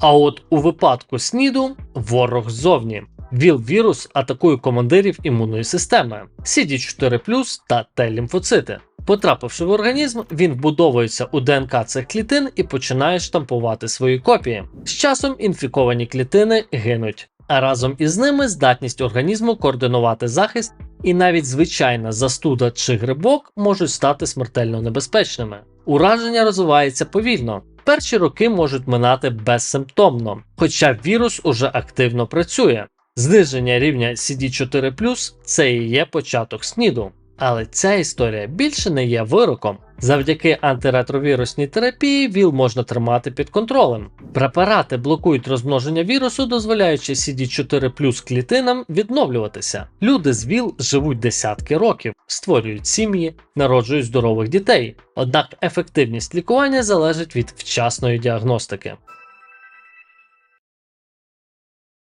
А от у випадку СНІДу ворог ззовні. ВІЛ-вірус атакує командирів імунної системи CD4 та Т-лімфоцити. Потрапивши в організм, він вбудовується у ДНК цих клітин і починає штампувати свої копії. З часом інфіковані клітини гинуть, а разом із ними здатність організму координувати захист, і навіть звичайна застуда чи грибок можуть стати смертельно небезпечними. Ураження розвивається повільно. Перші роки можуть минати безсимптомно, хоча вірус уже активно працює. Зниження рівня CD4 це і є початок СНІДу. Але ця історія більше не є вироком. Завдяки антиретровірусній терапії ВІЛ можна тримати під контролем. Препарати блокують розмноження вірусу, дозволяючи CD4 клітинам відновлюватися. Люди з ВІЛ живуть десятки років, створюють сім'ї, народжують здорових дітей. Однак ефективність лікування залежить від вчасної діагностики.